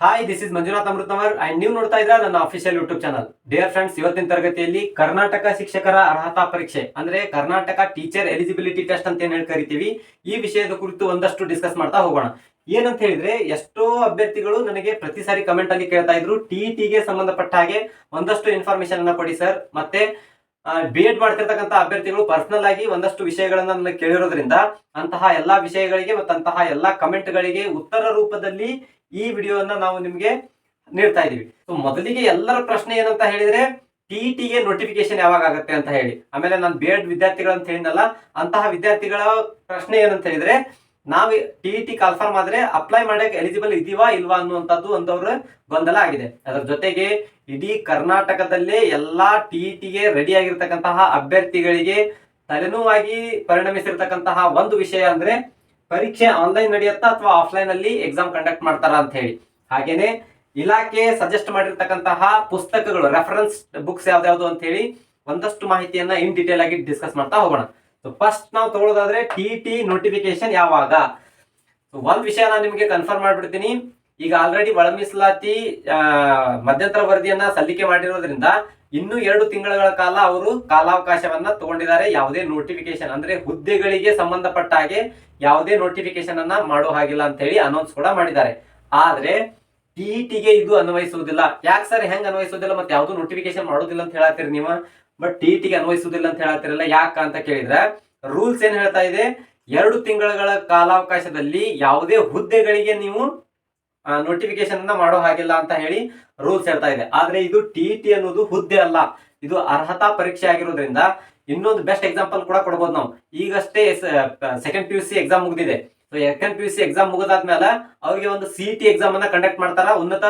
Hi this is Manjunath Amrutavar and ನೀವು ನೋಡ್ತಾ ಇದ್ರ ನನ್ನ official YouTube channel dear friends ಇವತ್ತಿನ ತರಗತಿಯಲ್ಲಿ ಕರ್ನಾಟಕ ಶಿಕ್ಷಕರ ಅರ್ಹತಾ ಪರೀಕ್ಷೆ, ಅಂದ್ರೆ ಕರ್ನಾಟಕ ಟೀಚರ್ ಎಲಿಜಿಬಿಲಿಟಿ ಟೆಸ್ಟ್ ಅಂತ ಏನ್ ಹೇಳಿ ಕರಿತೀವಿ. ಈ ವಿಷಯದ ಕುರಿತು ಒಂದಷ್ಟು ಡಿಸ್ಕಸ್ ಮಾಡ್ತಾ ಹೋಗೋಣ. ಏನಂತ ಹೇಳಿದ್ರೆ, ಎಷ್ಟೋ ಅಭ್ಯರ್ಥಿಗಳು ನನಗೆ ಪ್ರತಿ ಸಾರಿ ಕಮೆಂಟ್ ಅಲ್ಲಿ ಕೇಳ್ತಾ ಇದ್ರು. ಟಿ ಗೆ ಸಂಬಂಧಪಟ್ಟ ಹಾಗೆ ಒಂದಷ್ಟು ಇನ್ಫಾರ್ಮೇಶನ್ ಅನ್ನ ಕೊಡಿ ಸರ್ ಮತ್ತೆ ಬಿ ಎಡ್ ಮಾಡ್ತಿರ್ತಕ್ಕಂಥ ಅಭ್ಯರ್ಥಿಗಳು ಪರ್ಸನಲ್ ಆಗಿ ಒಂದಷ್ಟು ವಿಷಯಗಳನ್ನ ನನಗೆ ಕೇಳಿರೋದ್ರಿಂದ ಅಂತಹ ಎಲ್ಲಾ ವಿಷಯಗಳಿಗೆ ಮತ್ತು ಅಂತಹ ಎಲ್ಲಾ ಕಮೆಂಟ್ಗಳಿಗೆ ಉತ್ತರ ರೂಪದಲ್ಲಿ ಈ ವಿಡಿಯೋವನ್ನ ನಾವು ನಿಮಗೆ ನೀಡ್ತಾ ಇದೀವಿ. ಸೊ ಮೊದಲಿಗೆ ಎಲ್ಲರ ಪ್ರಶ್ನೆ ಏನಂತ ಹೇಳಿದ್ರೆ ಟಿಇಟಿಗೆ ನೋಟಿಫಿಕೇಶನ್ ಯಾವಾಗ ಆಗುತ್ತೆ ಅಂತ ಹೇಳಿ. ಆಮೇಲೆ ನಾನು ಬೇಡ್ ವಿದ್ಯಾರ್ಥಿಗಳು ಅಂತ ಹೇಳಿದ್ನಲ್ಲ, ಅಂತಹ ವಿದ್ಯಾರ್ಥಿಗಳ ಪ್ರಶ್ನೆ ಏನಂತ ಹೇಳಿದ್ರೆ, ನಾವು ಟಿ ಟಿ ಕನ್ಫರ್ಮ್ ಆದ್ರೆ ಅಪ್ಲೈ ಮಾಡಕ್ಕೆ ಎಲಿಜಿಬಲ್ ಇದೀವಾ ಇಲ್ವಾ ಅನ್ನುವಂಥದ್ದು ಒಂದವ್ರ ಗೊಂದಲ ಆಗಿದೆ. ಅದರ ಜೊತೆಗೆ ಇಡೀ ಕರ್ನಾಟಕದಲ್ಲೇ ಎಲ್ಲಾ ಟಿಇಟಿಗೆ ರೆಡಿ ಆಗಿರ್ತಕ್ಕಂತಹ ಅಭ್ಯರ್ಥಿಗಳಿಗೆ ತಲೆನೋವಾಗಿ ಪರಿಣಮಿಸಿರ್ತಕ್ಕಂತಹ ಒಂದು ವಿಷಯ ಅಂದ್ರೆ ಪರೀಕ್ಷೆ ಆನ್ಲೈನ್ ನಡೆಯುತ್ತಾ ಅಥವಾ ಆಫ್ಲೈನ್ ಅಲ್ಲಿ ಎಕ್ಸಾಮ್ ಕಂಡಕ್ಟ್ ಮಾಡ್ತಾರ ಅಂತ ಹೇಳಿ. ಹಾಗೇನೆ ಇಲಾಖೆ ಸಜೆಸ್ಟ್ ಮಾಡಿರ್ತಕ್ಕಂತಹ ಪುಸ್ತಕಗಳು ರೆಫರೆನ್ಸ್ ಬುಕ್ಸ್ ಯಾವ್ದಾವ್ದು ಅಂತ ಹೇಳಿ ಒಂದಷ್ಟು ಮಾಹಿತಿಯನ್ನ ಇನ್ ಡೀಟೇಲ್ ಆಗಿ ಡಿಸ್ಕಸ್ ಮಾಡ್ತಾ ಹೋಗೋಣ. ಸೊ ಫಸ್ಟ್ ನಾವು ತಗೊಳ್ಳೋದಾದ್ರೆ ಟಿ ಟಿ ನೋಟಿಫಿಕೇಶನ್ ಯಾವಾಗ? ಒಂದ್ ವಿಷಯ ನಾನು ನಿಮಗೆ ಕನ್ಫರ್ಮ್ ಮಾಡ್ಬಿಡ್ತೀನಿ. ಈಗ ಆಲ್ರೆಡಿ ಒಳ ಮೀಸಲಾತಿ ಮಧ್ಯಂತರ ವರದಿಯನ್ನ ಸಲ್ಲಿಕೆ ಮಾಡಿರೋದ್ರಿಂದ ಇನ್ನು ಎರಡು ತಿಂಗಳ ಕಾಲ ಅವರು ಕಾಲಾವಕಾಶವನ್ನ ತಗೊಂಡಿದ್ದಾರೆ. ಯಾವುದೇ ನೋಟಿಫಿಕೇಶನ್ ಅಂದ್ರೆ ಹುದ್ದೆಗಳಿಗೆ ಸಂಬಂಧಪಟ್ಟ ಹಾಗೆ ಯಾವುದೇ ನೋಟಿಫಿಕೇಶನ್ ಅನ್ನ ಮಾಡೋ ಹಾಗಿಲ್ಲ ಅಂತ ಹೇಳಿ ಅನೌನ್ಸ್ ಕೂಡ ಮಾಡಿದ್ದಾರೆ. ಆದ್ರೆ ಟಿಇಟಿಗೆ ಇದು ಅನ್ವಯಿಸುವುದಿಲ್ಲ. ಯಾಕೆ ಸರ್ ಹೆಂಗ್ ಅನ್ವಯಿಸುವುದಿಲ್ಲ? ಮತ್ತೆ ಯಾವ್ದು ನೋಟಿಫಿಕೇಶನ್ ಮಾಡೋದಿಲ್ಲ ಅಂತ ಹೇಳತ್ತೀರಿ ನೀವು? ಬಟ್ ಟಿಇಟಿಗೆ ಅನ್ವಯಿಸುವುದಿಲ್ಲ ಅಂತ ಹೇಳತ್ತಿರಲ್ಲ, ಯಾಕ ಅಂತ ಕೇಳಿದ್ರೆ ರೂಲ್ಸ್ ಏನ್ ಹೇಳ್ತಾ ಇದೆ? ಎರಡು ತಿಂಗಳ ಕಾಲಾವಕಾಶದಲ್ಲಿ ಯಾವುದೇ ಹುದ್ದೆಗಳಿಗೆ ನೀವು ನೋಟಿಫಿಕೇಶನ್ ಅನ್ನ ಮಾಡೋ ಹಾಗಿಲ್ಲ ಅಂತ ಹೇಳಿ ರೂಲ್ಸ್ ಹೇಳ್ತಾ ಇದೆ. ಆದ್ರೆ ಇದು ಟಿ ಅನ್ನೋದು ಹುದ್ದೆ ಅಲ್ಲ. ಇದು ಅರ್ಹತಾ ಪರೀಕ್ಷೆ ಆಗಿರೋದ್ರಿಂದ ಇನ್ನೊಂದು ಬೆಸ್ಟ್ ಎಕ್ಸಾಂಪಲ್ ಕೂಡ ಕೊಡ್ಬೋದು ನಾವು. ಈಗಷ್ಟೇ second P U C exam ಮುಗಿದಿದೆ. So second P U C exam ಮುಗಿದಾದ್ಮೇಲೆ ಅವ್ರಿಗೆ ಒಂದು ಸಿ ಟಿ ಎಕ್ಸಾಮ್ ಅನ್ನ ಕಂಡಕ್ಟ್ ಮಾಡ್ತಾರ. ಉನ್ನತ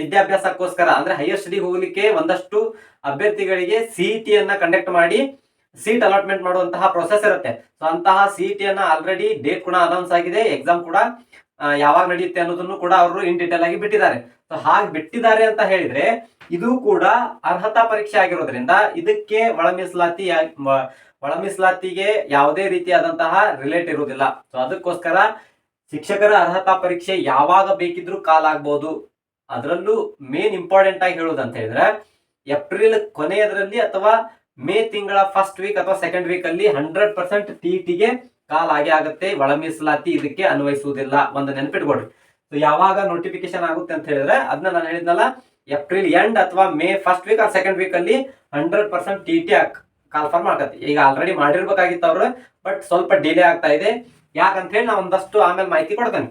ವಿದ್ಯಾಭ್ಯಾಸಕ್ಕೋಸ್ಕರ, ಅಂದ್ರೆ ಹೈಯರ್ ಸ್ಟಡಿ ಹೋಗ್ಲಿಕ್ಕೆ ಒಂದಷ್ಟು ಅಭ್ಯರ್ಥಿಗಳಿಗೆ ಸಿ ಟಿ ಅನ್ನ ಕಂಡಕ್ಟ್ ಮಾಡಿ ಸೀಟ್ ಅಲಾಟ್ಮೆಂಟ್ ಮಾಡುವಂತಹ ಪ್ರೊಸೆಸ್ ಇರುತ್ತೆ. ಸೊ ಅಂತಹ ಸಿ ಟಿ ಅನ್ನ ಆಲ್ರೆಡಿ ಡೇಟ್ ಕೂಡ ಅನೌನ್ಸ್ ಆಗಿದೆ. ಎಕ್ಸಾಮ್ ಕೂಡ ಯಾವಾಗ ನಡೆಯುತ್ತೆ ಅನ್ನೋದನ್ನು ಕೂಡ ಅವರು ಇನ್ ಡೀಟೇಲ್ ಆಗಿ ಬಿಟ್ಟಿದ್ದಾರೆ. ಸೊ ಹಾಗೆ ಬಿಟ್ಟಿದ್ದಾರೆ ಅಂತ ಹೇಳಿದ್ರೆ, ಇದು ಕೂಡ ಅರ್ಹತಾ ಪರೀಕ್ಷೆ ಆಗಿರೋದ್ರಿಂದ ಇದಕ್ಕೆ ಒಳ ಮೀಸಲಾತಿ ಒಳ ಮೀಸಲಾತಿಗೆ ಯಾವುದೇ ರೀತಿಯಾದಂತಹ ರಿಲೇಟ್ ಇರುವುದಿಲ್ಲ. ಸೊ ಅದಕ್ಕೋಸ್ಕರ ಶಿಕ್ಷಕರ ಅರ್ಹತಾ ಪರೀಕ್ಷೆ ಯಾವಾಗ ಬೇಕಿದ್ರೂ ಕಾಲ್ ಆಗ್ಬೋದು. ಅದರಲ್ಲೂ ಮೇನ್ ಇಂಪಾರ್ಟೆಂಟ್ ಆಗಿ ಹೇಳೋದಂತ ಹೇಳಿದ್ರೆ, ಏಪ್ರಿಲ್ ಕೊನೆಯದರಲ್ಲಿ ಅಥವಾ ಮೇ ತಿಂಗಳ ಫಸ್ಟ್ ವೀಕ್ ಅಥವಾ ಸೆಕೆಂಡ್ ವೀಕ್ ಅಲ್ಲಿ ಹಂಡ್ರೆಡ್ ಪರ್ಸೆಂಟ್ ಟಿಇಟಿಗೆ ಕಾಲ್ ಆಗೇ ಆಗುತ್ತೆ, ಒಳ ಮೀಸಲಾತಿ ಇದಕ್ಕೆ ಅನ್ವಯಿಸುವುದಿಲ್ಲ. ಒಂದು ನೆನಪಿಟ್ಕೊಡ್ರಿ ಸೊ ಯಾವಾಗ ನೋಟಿಫಿಕೇಶನ್ ಆಗುತ್ತೆ ಅಂತ ಹೇಳಿದ್ರೆ ಅದನ್ನ ನಾನು ಹೇಳಿದ್ನಲ್ಲ ಏಪ್ರಿಲ್ ಎಂಡ್ ಅಥವಾ May first week or second week ಅಲ್ಲಿ hundred percent T T confirm ಆಗತ್ತೆ. ಈಗ ಆಲ್ರೆಡಿ ಮಾಡಿರ್ಬೇಕಾಗಿತ್ತು ಅವ್ರು ಬಟ್ ಸ್ವಲ್ಪ ಡಿಲೇ ಆಗ್ತಾ ಇದೆ. ಯಾಕಂತ ಹೇಳಿ ನಾನು ಒಂದಷ್ಟು ಆಮೇಲೆ ಮಾಹಿತಿ ಕೊಡ್ತೇನೆ.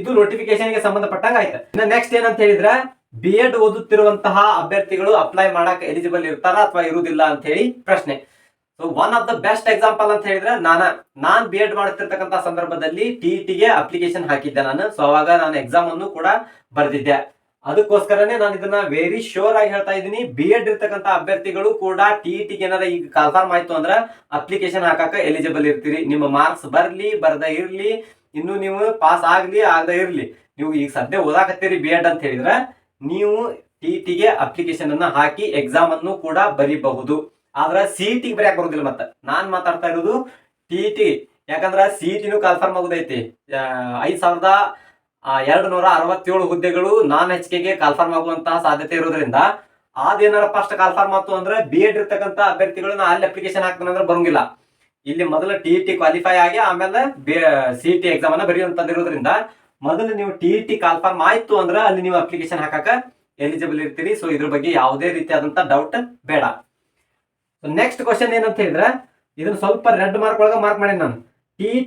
ಇದು ನೋಟಿಫಿಕೇಶನ್ಗೆ ಸಂಬಂಧಪಟ್ಟಂಗ ಆಯ್ತು. ಇನ್ನು ನೆಕ್ಸ್ಟ್ ಏನಂತ ಹೇಳಿದ್ರೆ ಬಿ ಎಡ್ ಓದುತ್ತಿರುವಂತಹ ಅಭ್ಯರ್ಥಿಗಳು ಅಪ್ಲೈ ಮಾಡಕ್ ಎಲಿಜಿಬಲ್ ಇರ್ತಾರ ಅಥವಾ ಇರುವುದಿಲ್ಲ ಅಂತ ಹೇಳಿ ಪ್ರಶ್ನೆ. One of the best example ಅಂತ ಹೇಳಿದ್ರೆ ನಾನು ನಾನ್ ಬಿ ಎಡ್ ಮಾಡ್ತಿರ್ತಕ್ಕಂಥ ಸಂದರ್ಭದಲ್ಲಿ ಟಿ ಟಿಗೆ ಅಪ್ಲಿಕೇಶನ್ ಹಾಕಿದ್ದೆ ನಾನು. ಸೊ ಅವಾಗ ನಾನು ಎಕ್ಸಾಮ್ ಅನ್ನು ಕೂಡ ಬರೆದಿದ್ದೆ. ಅದಕ್ಕೋಸ್ಕರನೇ ನಾನು ಇದನ್ನ ವೆರಿ ಶೋರ್ ಆಗಿ ಹೇಳ್ತಾ ಇದ್ದೀನಿ. ಬಿ ಎಡ್ ಇರ್ತಕ್ಕಂಥ ಅಭ್ಯರ್ಥಿಗಳು ಕೂಡ ಟಿ ಟಿಗೆ ಏನಾರ ಈಗ ಕನ್ಫರ್ಮ್ ಆಯ್ತು ಅಂದ್ರೆ ಅಪ್ಲಿಕೇಶನ್ ಹಾಕಕ್ಕೆ ಎಲಿಜಿಬಲ್ ಇರ್ತೀರಿ. ನಿಮ್ಮ ಮಾರ್ಕ್ಸ್ ಬರ್ಲಿ, ಬರದ ಇರ್ಲಿ, ಇನ್ನು ನೀವು ಪಾಸ್ ಆಗ್ಲಿ, ಆಗದ ಇರ್ಲಿ. ನೀವು ಈಗ ಸದ್ಯ ಓದಾಕತ್ತೀರಿ ಬಿ ಎಡ್ ಅಂತ ಹೇಳಿದ್ರೆ ನೀವು ಟಿ ಟಿಗೆ ಅಪ್ಲಿಕೇಶನ್ ಅನ್ನ ಹಾಕಿ ಎಕ್ಸಾಮ್ ಅನ್ನು ಕೂಡ ಬರೀಬಹುದು. ಆದ್ರೆ ಸಿ ಟಿ ಬರೆಯಕ್ ಬರುದಿಲ್ಲ ಮತ್ತೆ. ನಾನ್ ಮಾತಾಡ್ತಾ ಇರೋದು ಟಿ ಟಿ ಯಾಕಂದ್ರ ಸಿ ಟಿನು ಕನ್ಫರ್ಮ್ ಆಗುದೈತಿ. ಐದ್ ಸಾವಿರದ ಎರಡು ನೂರ ಅರವತ್ತೇಳು ಹುದ್ದೆಗಳು ನಾನ್ ಎಚ್ ಕೆಗೆ ಕನ್ಫರ್ಮ್ ಆಗುವಂತಹ ಸಾಧ್ಯತೆ ಇರೋದ್ರಿಂದ ಅದೇನಾರ ಫಸ್ಟ್ ಕನ್ಫರ್ಮ್ ಆಯ್ತು ಅಂದ್ರೆ ಬಿ ಎಡ್ ಇರ್ತಕ್ಕಂಥ ನಾ ಅಲ್ಲಿ ಅಪ್ಲಿಕೇಶನ್ ಹಾಕ್ತಾನೆ ಅಂದ್ರೆ ಬರಂಗಿಲ್ಲ. ಇಲ್ಲಿ ಮೊದಲು ಟಿ ಟಿ ಕ್ವಾಲಿಫೈ ಆಗಿ ಆಮೇಲೆ ಸಿ ಟಿ ಎಕ್ಸಾಮ್ ಅನ್ನ ಬರೆಯುವಂತದಿರೋದ್ರಿಂದ ಮೊದಲು ನೀವು ಟಿ ಟಿ ಕನ್ಫರ್ಮ್ ಆಯ್ತು ಅಂದ್ರೆ ಅಲ್ಲಿ ನೀವು ಅಪ್ಲಿಕೇಶನ್ ಹಾಕಕ ಎಲಿಜಿಬಲ್ ಇರ್ತೀರಿ. ಸೊ ಇದ್ರ ಬಗ್ಗೆ ಯಾವುದೇ ರೀತಿಯಾದಂತ ಡೌಟ್ ಬೇಡ. ನೆಕ್ಸ್ಟ್ ಕ್ವಶನ್ ಏನಂತ ಹೇಳಿದ್ರೆ, ಇದನ್ನ ಸ್ವಲ್ಪ ರೆಡ್ ಮಾರ್ಕ್ ಒಳಗೆ ಮಾರ್ಕ್ ಮಾಡಿ ನಾನು.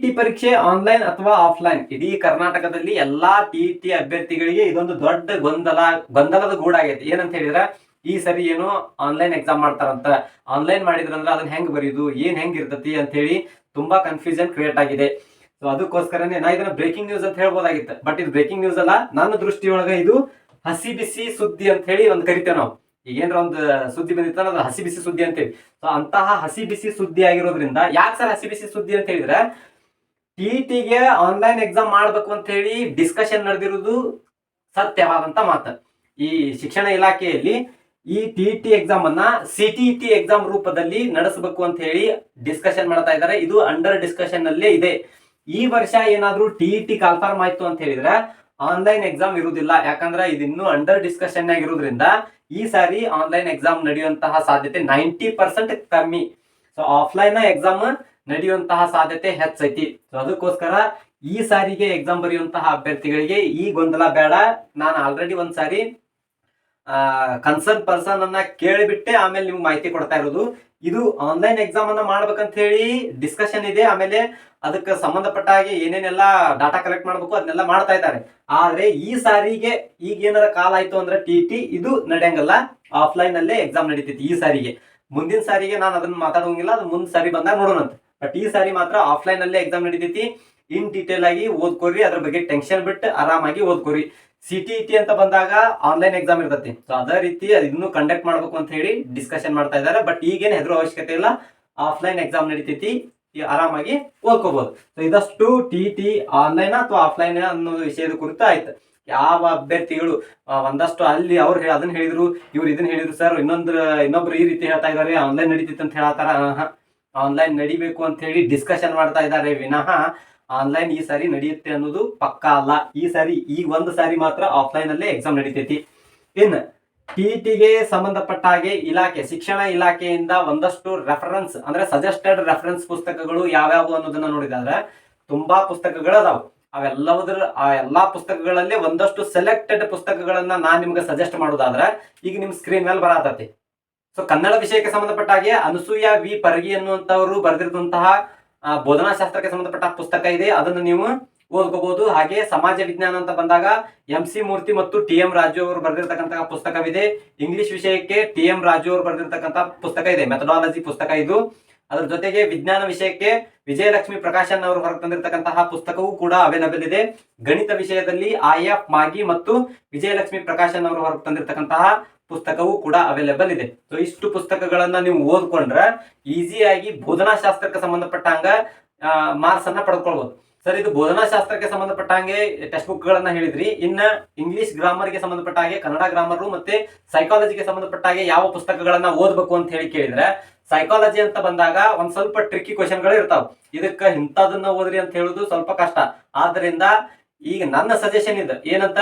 ಟಿ ಪರೀಕ್ಷೆ ಆನ್ಲೈನ್ ಅಥವಾ ಆಫ್ಲೈನ್ ಇಡೀ ಕರ್ನಾಟಕದಲ್ಲಿ ಎಲ್ಲಾ ಟಿ ಅಭ್ಯರ್ಥಿಗಳಿಗೆ ಇದೊಂದು ದೊಡ್ಡ ಗೊಂದಲ, ಗೊಂದಲದ ಗೂಡಾಗೈತಿ ಏನಂತ ಹೇಳಿದ್ರೆ, ಈ ಸರಿ ಏನೋ ಆನ್ಲೈನ್ ಎಕ್ಸಾಮ್ ಮಾಡ್ತಾರಂತ. ಆನ್ಲೈನ್ ಮಾಡಿದ್ರಂದ್ರೆ ಅದನ್ನ ಹೆಂಗ್ ಬರೀದು ಏನ್ ಹೆಂಗ್ ಇರ್ತತಿ ಅಂತ ಹೇಳಿ ತುಂಬಾ ಕನ್ಫ್ಯೂಷನ್ ಕ್ರಿಯೇಟ್ ಆಗಿದೆ. ಸೊ ಅದಕ್ಕೋಸ್ಕರನೇ ನಾ ಇದನ್ನ ಬ್ರೇಕಿಂಗ್ ನ್ಯೂಸ್ ಅಂತ ಹೇಳ್ಬೋದಾಗಿತ್ತು. ಬಟ್ ಇದು ಬ್ರೇಕಿಂಗ್ ನ್ಯೂಸ್ ಅಲ್ಲ, ನನ್ನ ದೃಷ್ಟಿಯೊಳಗ ಇದು ಹಸಿ ಬಿಸಿ ಸುದ್ದಿ ಅಂತ ಹೇಳಿ ಒಂದು ಕರಿತೇವೆ ನಾವು. ಈಗೇನ್ರ ಒಂದು ಸುದ್ದಿ ಬಂದಿತ್ತಲ್ಲ, ಅದು ಹಸಿ ಬಿಸಿ ಸುದ್ದಿ ಅಂತೇಳಿ. ಸೊ ಅಂತಹ ಹಸಿ ಬಿಸಿ ಸುದ್ದಿ ಆಗಿರೋದ್ರಿಂದ ಯಾಕೆ ಸರ್ ಹಸಿ ಬಿಸಿ ಸುದ್ದಿ ಅಂತ ಹೇಳಿದ್ರೆ ಟಿಟಿಗೆ ಆನ್ಲೈನ್ ಎಕ್ಸಾಮ್ ಮಾಡ್ಬೇಕು ಅಂತ ಹೇಳಿ ಡಿಸ್ಕಷನ್ ನಡೆದಿರೋದು ಸತ್ಯವಾದಂತ ಮಾತು. ಈ ಶಿಕ್ಷಣ ಇಲಾಖೆಯಲ್ಲಿ ಈ ಟಿ ಟಿ ಎಕ್ಸಾಮ್ ಅನ್ನ ಸಿ ಟಿ ಟಿ ಎಕ್ಸಾಮ್ ರೂಪದಲ್ಲಿ ನಡೆಸಬೇಕು ಅಂತ ಹೇಳಿ ಡಿಸ್ಕಷನ್ ಮಾಡ್ತಾ ಇದ್ದಾರೆ. ಇದು ಅಂಡರ್ ಡಿಸ್ಕಷನ್ ಅಲ್ಲೇ ಇದೆ. ಈ ವರ್ಷ ಏನಾದ್ರೂ ಟಿ ಟಿ ಕಾಲ್ಫಾರ್ಮ್ ಆಯ್ತು ಅಂತ ಹೇಳಿದ್ರೆ ಆನ್ಲೈನ್ ಎಕ್ಸಾಮ್ ಇರುವುದಿಲ್ಲ. ಯಾಕಂದ್ರೆ ಇದು ಇನ್ನೂ ಅಂಡರ್ ಡಿಸ್ಕಷನ್ ಆಗಿರೋದ್ರಿಂದ ಈ ಸಾರಿ ಆನ್ಲೈನ್ ಎಕ್ಸಾಮ್ ನಡೆಯುವಂತಹ ಸಾಧ್ಯತೆ ನೈಂಟಿ ಪರ್ಸೆಂಟ್ ಕಮ್ಮಿ. ಸೊ ಆಫ್ಲೈನ್ ಎಕ್ಸಾಮ್ ನಡೆಯುವಂತಹ ಸಾಧ್ಯತೆ ಹೆಚ್ಚೈತಿ. ಸೊ ಅದಕ್ಕೋಸ್ಕರ ಈ ಸಾರಿಗೆ ಎಕ್ಸಾಮ್ ಬರೆಯುವಂತಹ ಅಭ್ಯರ್ಥಿಗಳಿಗೆ ಈ ಗೊಂದಲ ಬೇಡ. ನಾನು ಆಲ್ರೆಡಿ ಒಂದ್ಸಾರಿ ಕನ್ಸರ್ನ್ ಪರ್ಸನ್ ಅನ್ನ ಕೇಳಿಬಿಟ್ಟೆ ಆಮೇಲೆ ನಿಮ್ಗೆ ಮಾಹಿತಿ ಕೊಡ್ತಾ ಇರೋದು. ಇದು ಆನ್ಲೈನ್ ಎಕ್ಸಾಮ್ ಅನ್ನ ಮಾಡ್ಬೇಕಂತ ಹೇಳಿ ಡಿಸ್ಕಷನ್ ಇದೆ. ಆಮೇಲೆ ಅದಕ್ಕೆ ಸಂಬಂಧಪಟ್ಟ ಹಾಗೆ ಏನೇನೆಲ್ಲ ಡಾಟಾ ಕಲೆಕ್ಟ್ ಮಾಡ್ಬೇಕು, ಅದನ್ನೆಲ್ಲ ಮಾಡ್ತಾ ಇದ್ದಾರೆ. ಆದ್ರೆ ಈ ಸಾರಿಗೆ ಈಗ ಏನಾರ ಕಾಲ ಆಯ್ತು ಅಂದ್ರೆ ಟಿ ಟಿ ಇದು ನಡೆಯಂಗಲ್ಲ. ಆಫ್ಲೈನ್ ಅಲ್ಲೇ ಎಕ್ಸಾಮ್ ನಡೀತೈತಿ ಈ ಸಾರಿಗೆ. ಮುಂದಿನ ಸಾರಿಗೆ ನಾನು ಅದನ್ನ ಮಾತಾಡೋಂಗಿಲ್ಲ. ಅದು ಮುಂದ್ ಸಾರಿ ಬಂದಾಗ ನೋಡೋಣ ಬಟ್ ಈ ಸಾರಿ ಮಾತ್ರ ಆಫ್ಲೈನ್ ಅಲ್ಲೇ ಎಕ್ಸಾಮ್ ನಡೀತೈತಿ. ಇನ್ ಡೀಟೇಲ್ ಆಗಿ ಓದ್ಕೋರಿ, ಅದ್ರ ಬಗ್ಗೆ ಟೆನ್ಷನ್ ಬಿಟ್ಟು ಆರಾಮಾಗಿ ಓದ್ಕೋರಿ. ಸಿ ಟಿ ಟಿ ಅಂತ ಬಂದಾಗ ಆನ್ಲೈನ್ ಎಕ್ಸಾಮ್ ಇರ್ತೈತಿ. ಸೊ ಅದೇ ರೀತಿ ಅದನ್ನು ಕಂಡಕ್ಟ್ ಮಾಡ್ಬೇಕು ಅಂತ ಹೇಳಿ ಡಿಸ್ಕಷನ್ ಮಾಡ್ತಾ ಇದ್ದಾರೆ. ಬಟ್ ಈಗೇನು ಹೆದರೋ ಅವಶ್ಯಕತೆ ಇಲ್ಲ. ಆಫ್ಲೈನ್ ಎಕ್ಸಾಮ್ ನಡೀತೈತಿ. ಆರಾಮಾಗಿ ಓದ್ಕೋಬಹುದು ಸೊ ಇದಷ್ಟು ಟಿ ಟಿ ಆನ್ಲೈನ್ ಅಥವಾ ಆಫ್ಲೈನ್ ಅನ್ನೋ ವಿಷಯದ ಕುರಿತು ಆಯ್ತು. ಯಾವ ಅಭ್ಯರ್ಥಿಗಳು ಒಂದಷ್ಟು ಅಲ್ಲಿ ಅವ್ರು ಅದನ್ನ ಹೇಳಿದ್ರು, ಇವ್ರು ಇದನ್ನ ಹೇಳಿದ್ರು ಸರ್ ಇನ್ನೊಂದ್ರ, ಇನ್ನೊಬ್ರು ಈ ರೀತಿ ಹೇಳ್ತಾ ಇದಾರೆ ಆನ್ಲೈನ್ ನಡೀತಿತ್ತು ಅಂತ ಹೇಳತ್ತಾರ? ಆನ್ಲೈನ್ ನಡಿಬೇಕು ಅಂತ ಹೇಳಿ ಡಿಸ್ಕಷನ್ ಮಾಡ್ತಾ ಇದ್ದಾರೆ ವಿನಃ ಆನ್ಲೈನ್ ಈ ಸಾರಿ ನಡೆಯುತ್ತೆ ಅನ್ನೋದು ಪಕ್ಕಾ ಅಲ್ಲ. ಈ ಸಾರಿ ಈ ಒಂದು ಸಾರಿ ಮಾತ್ರ ಆಫ್ಲೈನ್ ಅಲ್ಲೇ ಎಕ್ಸಾಮ್ ನಡೀತೈತಿ. ಇನ್ನು ಟಿಟಿಗೆ ಸಂಬಂಧಪಟ್ಟ ಹಾಗೆ ಇಲಾಖೆ, ಶಿಕ್ಷಣ ಇಲಾಖೆಯಿಂದ ಒಂದಷ್ಟು ರೆಫರೆನ್ಸ್ ಅಂದ್ರೆ ಸಜೆಸ್ಟೆಡ್ ರೆಫರೆನ್ಸ್ ಪುಸ್ತಕಗಳು ಯಾವ್ಯಾವು ಅನ್ನೋದನ್ನ ನೋಡಿದ್ರೆ ತುಂಬಾ ಪುಸ್ತಕಗಳು ಅದಾವ. ಅವೆಲ್ಲವುದ್ರ, ಆ ಎಲ್ಲಾ ಪುಸ್ತಕಗಳಲ್ಲಿ ಒಂದಷ್ಟು ಸೆಲೆಕ್ಟೆಡ್ ಪುಸ್ತಕಗಳನ್ನ ನಾನು ನಿಮ್ಗೆ ಸಜೆಸ್ಟ್ ಮಾಡೋದಾದ್ರೆ ಈಗ ನಿಮ್ ಸ್ಕ್ರೀನ್ ಮೇಲೆ ಬರತೈತಿ. ಸೊ ಕನ್ನಡ ವಿಷಯಕ್ಕೆ ಸಂಬಂಧಪಟ್ಟ ಹಾಗೆ ಅನಸೂಯ ವಿ ಪರಗಿ ಅನ್ನುವಂಥವ್ರು ಬರೆದಿರುವಂತಹ ಬೋಧನಾಶಾಸ್ತ್ರಕ್ಕೆ ಸಂಬಂಧಪಟ್ಟ ಪುಸ್ತಕ ಇದೆ. ಅದನ್ನು ನೀವು ಓದ್ಕೋಬಹುದು ಹಾಗೆ ಸಮಾಜ ವಿಜ್ಞಾನ ಅಂತ ಬಂದಾಗ ಎಂ ಸಿ ಮೂರ್ತಿ ಮತ್ತು ಟಿ ಎಂ ರಾಜು ಅವರು ಬರೆದಿರ್ತಕ್ಕಂತಹ ಪುಸ್ತಕವಿದೆ. ಇಂಗ್ಲಿಷ್ ವಿಷಯಕ್ಕೆ ಟಿ ಎಂ ರಾಜು ಅವರು ಬರೆದಿರ್ತಕ್ಕಂಥ ಪುಸ್ತಕ ಇದೆ. ಮೆಥಡಾಲಜಿ ಪುಸ್ತಕ ಇದು. ಅದರ ಜೊತೆಗೆ ವಿಜ್ಞಾನ ವಿಷಯಕ್ಕೆ ವಿಜಯಲಕ್ಷ್ಮಿ ಪ್ರಕಾಶನ್ ಅವರು ಹೊರಗೆ ತಂದಿರತಕ್ಕಂತಹ ಪುಸ್ತಕವೂ ಕೂಡ ಅವೈಲಬಲ್ ಇದೆ. ಗಣಿತ ವಿಷಯದಲ್ಲಿ ಐ ಮಾಗಿ ಮತ್ತು ವಿಜಯಲಕ್ಷ್ಮಿ ಪ್ರಕಾಶನ್ ಅವರು ಹೊರಗೆ ತಂದಿರತಕ್ಕಂತಹ ಪುಸ್ತಕವೂ ಕೂಡ ಅವೈಲೇಬಲ್ ಇದೆ. ಸೊ ಇಷ್ಟು ಪುಸ್ತಕಗಳನ್ನ ನೀವು ಓದ್ಕೊಂಡ್ರೆ ಈಸಿಯಾಗಿ ಸಂಬಂಧಪಟ್ಟ ಸಂಬಂಧಪಟ್ಟಂಗ ಮಾರ್ಕ್ಸ್ ಅನ್ನ ಪಡ್ಕೊಳ್ಬಹುದು ಸರ್, ಇದು ಬೋಧನಾಶಾಸ್ತ್ರಕ್ಕೆ ಸಂಬಂಧಪಟ್ಟ ಹಾಗೆ ಟೆಕ್ಸ್ಟ್ ಬುಕ್ ಗಳನ್ನ ಹೇಳಿದ್ರಿ. ಇನ್ನ ಇಂಗ್ಲಿಷ್ ಗ್ರಾಮರ್ಗೆ ಸಂಬಂಧಪಟ್ಟ ಹಾಗೆ ಕನ್ನಡ ಗ್ರಾಮರ್ ಮತ್ತೆ ಸೈಕಾಲಜಿಗೆ ಸಂಬಂಧಪಟ್ಟ ಹಾಗೆ ಯಾವ ಪುಸ್ತಕಗಳನ್ನ ಓದ್ಬೇಕು ಅಂತ ಹೇಳಿ ಕೇಳಿದ್ರೆ ಸೈಕಾಲಜಿ ಅಂತ ಬಂದಾಗ ಒಂದ್ ಸ್ವಲ್ಪ ಟ್ರಿಕ್ಕಿ ಕ್ವಶನ್ಗಳು ಇರ್ತಾವ. ಇದಕ್ಕ ಇಂಥದನ್ನ ಓದ್ರಿ ಅಂತ ಹೇಳುದು ಸ್ವಲ್ಪ ಕಷ್ಟ. ಆದ್ರಿಂದ ಈಗ ನನ್ನ ಸಜೆಷನ್ ಇದೆ. ಏನಂತ?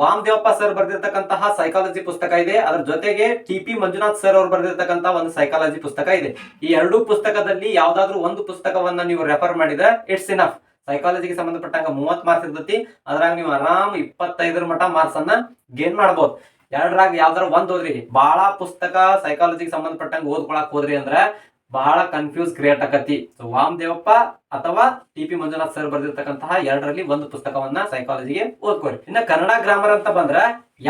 ವಾಮದೇವಪ್ಪ ಸರ್ ಬರೆದಿರ್ತಕ್ಕಂತಹ ಸೈಕಾಲಜಿ ಪುಸ್ತಕ ಇದೆ. ಅದರ ಜೊತೆಗೆ ಟಿ ಪಿ ಮಂಜುನಾಥ್ ಸರ್ ಅವರು ಬರೆದಿರ್ತಕ್ಕಂತಹ ಒಂದು ಸೈಕಾಲಜಿ ಪುಸ್ತಕ ಇದೆ. ಈ ಎರಡೂ ಪುಸ್ತಕದಲ್ಲಿ ಯಾವ್ದಾದ್ರು ಒಂದು ಪುಸ್ತಕವನ್ನ ನೀವು ರೆಫರ್ ಮಾಡಿದ್ರೆ ಇಟ್ಸ್ ಇನಫ್ ಸೈಕಾಲಜಿಗೆ ಸಂಬಂಧಪಟ್ಟಂಗ ಮೂವತ್ ಮಾರ್ಕ್ಸ್ ಇರ್ತೈತಿ. ಅದ್ರಾಗ ನೀವು ಆರಾಮ್ ಇಪ್ಪತ್ತೈದರ ಮಟ್ಟ ಮಾರ್ಕ್ಸ್ ಅನ್ನ ಗೇನ್ ಮಾಡ್ಬೋದು. ಎರಡರಾಗ ಯಾವ್ದಾರ ಒಂದ್ ಓದ್ರಿ. ಬಹಳ ಪುಸ್ತಕ ಸೈಕಾಲಜಿಗೆ ಸಂಬಂಧಪಟ್ಟಂಗ ಓದ್ಕೊಳಕ್ ಹೋದ್ರಿ ಅಂದ್ರ ಬಹಳ ಕನ್ಫ್ಯೂಸ್ ಕ್ರಿಯೇಟ್ ಆಕತಿ. ಸೊ ವಾಮದೇವಪ್ಪ ಅಥವಾ ಟಿ ಪಿ ಮಂಜುನಾಥ್ ಸರ್ ಬರೆದಿರ್ತಕ್ಕಂತಹ ಎರಡರಲ್ಲಿ ಒಂದು ಪುಸ್ತಕವನ್ನ ಸೈಕಾಲಜಿಗೆ ಓದ್ಕೋರಿ. ಇನ್ನ ಕನ್ನಡ ಗ್ರಾಮರ್ ಅಂತ ಬಂದ್ರ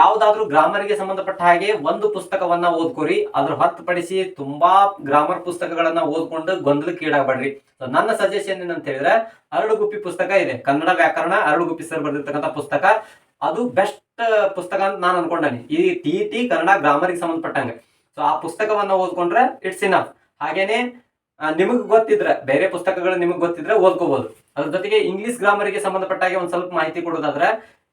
ಯಾವ್ದಾದ್ರು ಗ್ರಾಮರ್ಗೆ ಸಂಬಂಧಪಟ್ಟ ಹಾಗೆ ಒಂದು ಪುಸ್ತಕವನ್ನ ಓದ್ಕೋರಿ. ಅದ್ರ ಹೊರತುಪಡಿಸಿ ತುಂಬಾ ಗ್ರಾಮರ್ ಪುಸ್ತಕಗಳನ್ನ ಓದ್ಕೊಂಡು ಗೊಂದಲಕ್ಕೆ ಈಡಾಗಬೇಡ್ರಿ. ಸೊ ನನ್ನ ಸಜೆಷನ್ ಏನಂತ ಹೇಳಿದ್ರೆ ಅರಳುಗುಪ್ಪಿ ಪುಸ್ತಕ ಇದೆ. ಕನ್ನಡ ವ್ಯಾಕರಣ ಅರಳುಗುಪ್ಪಿ ಸರ್ ಬರೆದಿರ್ತಕ್ಕಂಥ ಪುಸ್ತಕ. ಅದು ಬೆಸ್ಟ್ ಪುಸ್ತಕ ಅಂತ ನಾನು ಅನ್ಕೊಂಡೇನೆ. ಈ ಟಿ ಟಿ ಕನ್ನಡ ಗ್ರಾಮರ್ಗೆ ಸಂಬಂಧಪಟ್ಟಂಗೆ. ಸೊ ಆ ಪುಸ್ತಕವನ್ನ ಓದ್ಕೊಂಡ್ರೆ ಇಟ್ಸ್ ಇನಫ್ ಹಾಗೇನೆ ನಿಮಗೆ ಗೊತ್ತಿದ್ರೆ, ಬೇರೆ ಪುಸ್ತಕಗಳು ನಿಮಗೆ ಗೊತ್ತಿದ್ರೆ ಓದ್ಕೋಬಹುದು ಅದ್ರ ಜೊತೆಗೆ ಇಂಗ್ಲಿಷ್ ಗ್ರಾಮರ್ಗೆ ಸಂಬಂಧಪಟ್ಟಾಗೆ ಒಂದ್ ಸ್ವಲ್ಪ ಮಾಹಿತಿ ಕೊಡೋದಾದ್ರೆ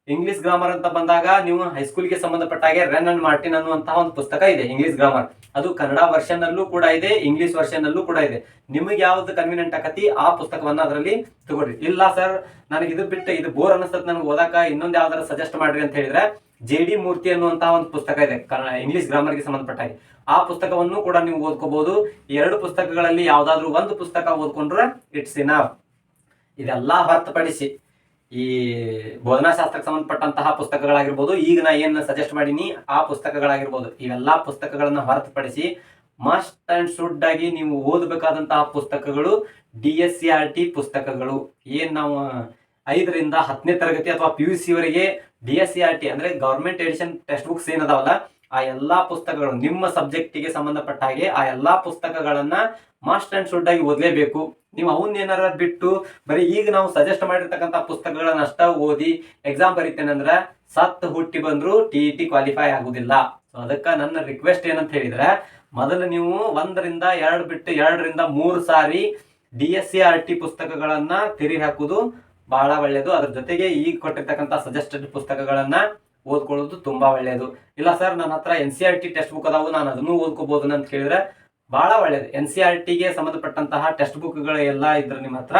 ಇಂಗ್ಲಿಷ್ ಗ್ರಾಮರ್ ಅಂತ ಬಂದಾಗ ನೀವು ಹೈಸ್ಕೂಲ್ಗೆ ಸಂಬಂಧಪಟ್ಟಾಗೆ ರೆನ್ ಅಂಡ್ ಮಾರ್ಟಿನ್ ಅನ್ನುವಂತಹ ಒಂದು ಪುಸ್ತಕ ಇದೆ ಇಂಗ್ಲಿಷ್ ಗ್ರಾಮರ್ ಅದು ಕನ್ನಡ ವರ್ಷನ್ ಅಲ್ಲೂ ಕೂಡ ಇದೆ ಇಂಗ್ಲಿಷ್ ವರ್ಷನ್ ಅಲ್ಲೂ ಕೂಡ ಇದೆ. ನಿಮಗೆ ಯಾವ್ದು ಕನ್ವಿನಿಯಂಟ್ ಆಕತಿ, ಆ ಪುಸ್ತಕವನ್ನ ಅದರಲ್ಲಿ ತಗೊಳ್ರಿ. ಇಲ್ಲ ಸರ್ ನನಗೆ ಇದು ಬಿಟ್ಟು ಇದು ಬೋರ್ ಅನ್ನಿಸ್ತದೆ ನನಗೆ ಓದಾಕ, ಇನ್ನೊಂದು ಯಾವ್ದಾರ ಸಜೆಸ್ಟ್ ಮಾಡ್ರಿ ಅಂತ ಹೇಳಿದ್ರೆ ಜೆ ಡಿ ಮೂರ್ತಿ ಅನ್ನುವಂತಹ ಒಂದು ಪುಸ್ತಕ ಇದೆ. ಇಂಗ್ಲಿಷ್ ಗ್ರಾಮರ್ಗೆ ಸಂಬಂಧಪಟ್ಟ ಆ ಪುಸ್ತಕವನ್ನು ಕೂಡ ನೀವು ಓದ್ಕೋಬಹುದು. ಎರಡು ಪುಸ್ತಕಗಳಲ್ಲಿ ಯಾವ್ದಾದ್ರು ಒಂದು ಪುಸ್ತಕ ಓದ್ಕೊಂಡ್ರೆ ಇಟ್ಸ್ ಇನಫ್ ಇದೆಲ್ಲ ಹೊರತುಪಡಿಸಿ ಈ ಬೋಧನಾಶಾಸ್ತ್ರಕ್ಕೆ ಸಂಬಂಧಪಟ್ಟಂತಹ ಪುಸ್ತಕಗಳಾಗಿರ್ಬೋದು, ಈಗ ನಾ ಏನು ಸಜೆಸ್ಟ್ ಮಾಡೀನಿ, ಆ ಪುಸ್ತಕಗಳಾಗಿರ್ಬೋದು, ಇವೆಲ್ಲ ಪುಸ್ತಕಗಳನ್ನು ಹೊರತುಪಡಿಸಿ ಮಸ್ಟ್ ಅಂಡ್ ಶುಡ್ ಆಗಿ ನೀವು ಓದಬೇಕಾದಂತಹ ಪುಸ್ತಕಗಳು D S C R T ಪುಸ್ತಕಗಳು. ಏನ್ ನಾವು ಐದರಿಂದ ಹತ್ತನೇ ತರಗತಿ ಅಥವಾ ಪಿ ಯು ಸಿ ವರೆಗೆ D S C R T ಅಂದ್ರೆ ಗವರ್ಮೆಂಟ್ ಎಡಿಷನ್ ಟೆಕ್ಸ್ಟ್ ಬುಕ್ಸ್ ಏನದಾವಲ್ಲ, ಆ ಎಲ್ಲಾ ಪುಸ್ತಕಗಳು, ನಿಮ್ಮ ಸಬ್ಜೆಕ್ಟಿಗೆ ಸಂಬಂಧಪಟ್ಟ ಹಾಗೆ ಆ ಎಲ್ಲಾ ಪುಸ್ತಕಗಳನ್ನ ಮಾಸ್ಟ್ ಅಂಡ್ ಶುಡ್ ಆಗಿ ಓದಲೇಬೇಕು. ನೀವು ಅವನ್ನ ಏನಾರ ಬಿಟ್ಟು ಬರೀ ಈಗ ನಾವು ಸಜೆಸ್ಟ್ ಮಾಡಿರ್ತಕ್ಕಂಥ ಪುಸ್ತಕಗಳನ್ನ ಅಷ್ಟ ಓದಿ ಎಕ್ಸಾಮ್ ಬರೀತೇನೆ ಅಂದ್ರೆ ಸತ್ ಹುಟ್ಟಿ ಬಂದ್ರು ಟಿ ಟಿ ಕ್ವಾಲಿಫೈ ಆಗುದಿಲ್ಲ. ಸೊ ಅದಕ್ಕೆ ನನ್ನ ರಿಕ್ವೆಸ್ಟ್ ಏನಂತ ಹೇಳಿದ್ರೆ, ಮೊದಲು ನೀವು ಒಂದರಿಂದ ಎರಡು ಬಿಟ್ಟು ಎರಡರಿಂದ ಮೂರು ಸಾರಿ D S C R T ಪುಸ್ತಕಗಳನ್ನ ತಿರಿ ಹಾಕುದು ಬಹಳ ಒಳ್ಳೆಯದು ಅದ್ರ ಜೊತೆಗೆ ಈಗ ಕೊಟ್ಟಿರ್ತಕ್ಕಂಥ ಸಜೆಸ್ಟೆಡ್ ಪುಸ್ತಕಗಳನ್ನ ಓದ್ಕೊಳ್ಳೋದು ತುಂಬಾ ಒಳ್ಳೆಯದು ಇಲ್ಲ ಸರ್ ನನ್ನ ಹತ್ರ N C R T text book ಅದಾವು, ನಾನು ಅದನ್ನು ಓದ್ಕೋಬಹುದು ಅಂತ ಕೇಳಿದ್ರೆ ಬಹಳ ಒಳ್ಳೇದು. ಎನ್ ಸಿ ಆರ್ ಟಿಗೆ ಸಂಬಂಧಪಟ್ಟಂತಹ ಟೆಕ್ಸ್ಟ್ ಬುಕ್ಗಳು ಎಲ್ಲ ಇದ್ರೆ ನಿಮ್ಮ ಹತ್ರ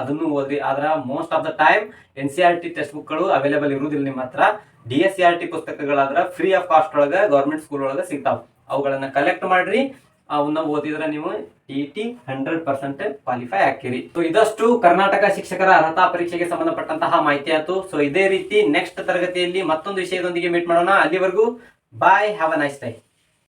ಅದನ್ನು ಓದ್ರಿ. ಆದ್ರೆ most of the time N C R T text ಬುಕ್ಗಳು ಅವೈಲೇಬಲ್ ಇರುವುದಿಲ್ಲ ನಿಮ್ಮ ಹತ್ರ. D S C R T ಪುಸ್ತಕಗಳಾದ್ರೆ free of cost ಒಳಗೆ ಗೌರ್ಮೆಂಟ್ ಸ್ಕೂಲ್ ಒಳಗೆ ಸಿಗ್ತಾವ. ಅವುಗಳನ್ನ ಕಲೆಕ್ಟ್ ಮಾಡ್ರಿ. ಅವನ್ನ ಓದಿದ್ರೆ ನೀವು T T hundred percent qualify ಹಾಕಿರಿ ಸೊ ಇದಷ್ಟು ಕರ್ನಾಟಕ ಶಿಕ್ಷಕರ ಅರ್ಹತಾ ಪರೀಕ್ಷೆಗೆ ಸಂಬಂಧಪಟ್ಟಂತಹ ಮಾಹಿತಿ ಆಯ್ತು. ಸೊ ಇದೇ ರೀತಿ ನೆಕ್ಸ್ಟ್ ತರಗತಿಯಲ್ಲಿ ಮತ್ತೊಂದು ವಿಷಯದೊಂದಿಗೆ ಮೀಟ್ ಮಾಡೋಣ. ಅಲ್ಲಿವರೆಗೂ bye have a nice day